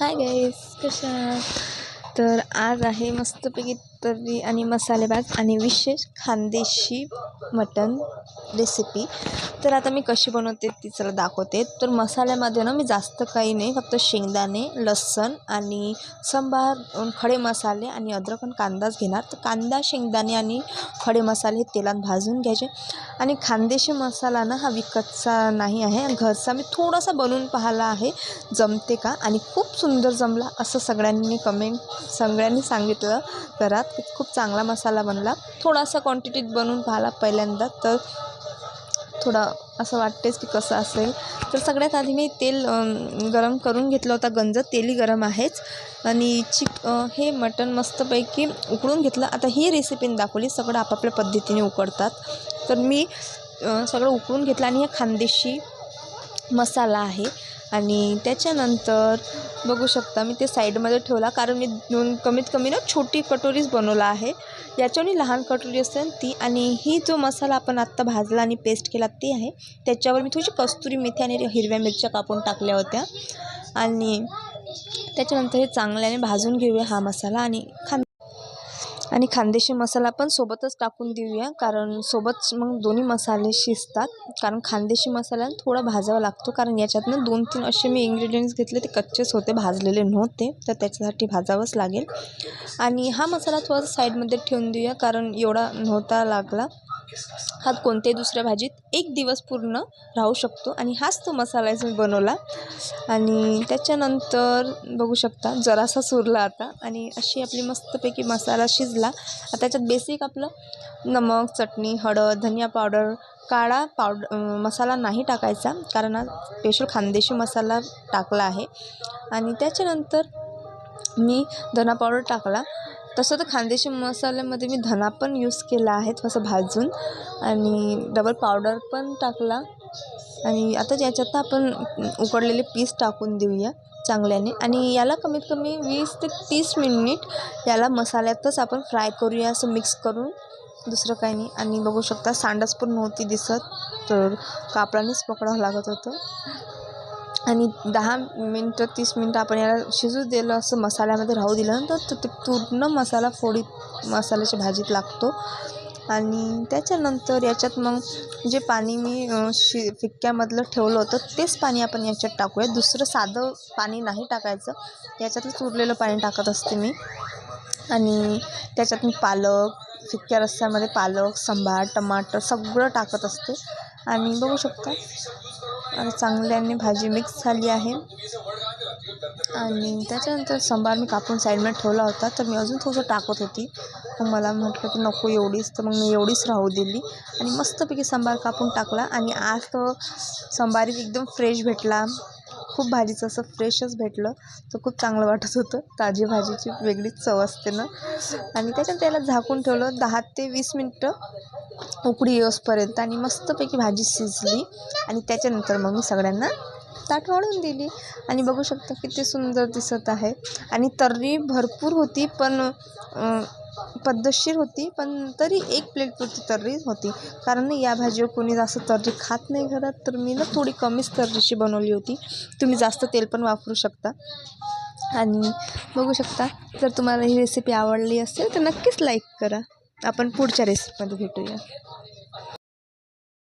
Hi guys कशा तर आज आहे मस्तपैकी तर्री आणि मसालेभात आणि विशेष खानदेशी मटन रेसिपी तर आता मी कशी बनवते ती चला दाखवते. तर मसाल्यामध्ये ना मी जास्त काही नाही फक्त शेंगदाणे लसण आणि संभार खडे मसाले आणि अद्रक आणि कांदाच घेणार. तर कांदा शेंगदाणे आणि खडे मसाले हे तेलात भाजून घ्यायचे. आणि खानदेशी मसाला ना हा विकतचा नाही आहे. आणि घरचा मी थोडासा बनवून पाहिला आहे. जमते का? आणि खूप सुंदर जमला असं सगळ्यांनी कमेंट सगळ्यांनी सांगितलं घरात. खूप चांगला मसाला बनला. थोडासा क्वांटिटीत बनवून पाहिला पहिल्यांदा. तर थोडा असं वाटतेच की कसं असेल. तर सगळ्यात आधी मी तेल गरम करून घेतलं होता. गंज तेलही गरम आहेच. आणि चिक हे मटण मस्तपैकी उकळून घेतलं. आता ही रेसिपी दाखवली. सगळं आपापल्या पद्धतीने उकडतात. तर मी सगळं उकळून घेतलं. आणि हे खानदेशी मसाला आहे. आणि त्याच्यानंतर बघू शकता मी ते साईडमध्ये ठेवला कारण मी दोन कमीत कमी ना छोटी कटोरीच बनवला आहे. याच्यावरही लहान कटोरी असेल ती आणि ही जो मसाला आपण आत्ता भाजला आणि पेस्ट केला ती आहे. त्याच्यावर मी थोडीशी कस्तुरी मेथी आणि हिरव्या मिरच्या कापून टाकल्या होत्या. आणि त्याच्यानंतर हे चांगल्याने भाजून घेऊया हा मसाला आणि खा आणि खानदेशी मसाला पण सोबतच टाकून देऊया. कारण सोबत मग दोन्ही मसाले शिजतात. कारण खानदेशी मसाला थोडा भाजावा लागतो. कारण याच्यातनं दोन तीन असे मी इंग्रेडियंट्स घेतले ते कच्चेच होते भाजलेले नव्हते. तर त्याच्यासाठी भाजावंच लागेल. आणि हा मसाला थोडासा साईडमध्ये ठेवून देऊया. कारण एवढा नव्हता लागला. हा कोणत्याही दुसऱ्या भाजीत एक दिवस पूर्ण राहू शकतो. आणि हाच तो मसाला आहे मी बनवला. आणि त्याच्यानंतर बघू शकता जरासा सुरला आता. आणि अशी आपली मस्तपैकी मसाला शिजला. आता त्याच्यात बेसिक आपलं नमक चटणी हळद धनिया पावडर काळा पावड मसाला नाही टाकायचा. कारण हा स्पेशल खानदेशी मसाला टाकला आहे. आणि त्याच्यानंतर मी धना पावडर टाकला. तसं तर खानदेशी मसाल्यामध्ये मी धना पण यूज केला आहे थोडंसं भाजून. आणि डबल पावडर पण टाकला. आणि आता याच्यात आपण उकडलेले पीस टाकून देऊया चांगल्याने. आणि याला कमीत कमी वीस ते तीस मिनिट याला मसाल्यातच आपण फ्राय करूया असं मिक्स करून. दुसरं काही नाही. आणि बघू शकता सांडच पण नव्हती दिसत. तर कापडानेच पकडावं लागत होतं. आणि दहा मिनटं तीस मिनटं आपण याला शिजू दिलं असं मसाल्यामध्ये राहू दिलं तर तो ते पूर्ण मसाला फोडीत मसाल्याच्या भाजीत लागतो. आणि त्याच्यानंतर याच्यात मग जे पाणी मी शि फिक्क्यामधलं ठेवलं होतं तेच पाणी आपण याच्यात टाकूया. दुसरं साधं पाणी नाही टाकायचं. याच्यातच उरलेलं पाणी टाकत असते मी. आणि त्याच्यात मी पालक फिक्क्या रस्स्यामध्ये पालक संभार टमाटर सगळं टाकत असते. आणि बघू शकता चांगल्याने भाजी मिक्स झाली आहे. आणि त्याच्यानंतर सांबार मी कापून साईडमध्ये ठेवला होता. तर मी अजून थोडंसं टाकत होती. मग मला म्हटलं की नको एवढीच. तर मग मी एवढीच राहू दिली. आणि मस्तपैकी सांबार कापून टाकला. आणि आज तो संभार एकदम फ्रेश भेटला. खूप भाजीचं असं फ्रेशच भेटलं. तर खूप चांगलं वाटत होतं. ताजी भाजीची वेगळीच चव असते ना. आणि त्याच्यात त्याला झाकून ठेवलं दहा ते वीस मिनटं. उकडी येऊसपर्यंत आणि मस्तपैकी भाजी शिजली. आणि त्याच्यानंतर मग मी सगळ्यांना ताट वाढून दिली. आणि बघू शकता किती सुंदर दिसत आहे. आणि तर्री भरपूर होती पण पद्धतशीर होती पण तरी एक प्लेटपुरती तर्री होती. कारण या भाजीवर कोणी जास्त तर्री खात नाही घरात. तर मी ना थोडी कमीच तर्रीची बनवली होती. तुम्ही जास्त तेल पण वापरू शकता. आणि बघू शकता जर तुम्हाला ही रेसिपी आवडली असेल तर नक्कीच लाईक करा. आपण पुढच्या रेसिपीमध्ये भेटूया.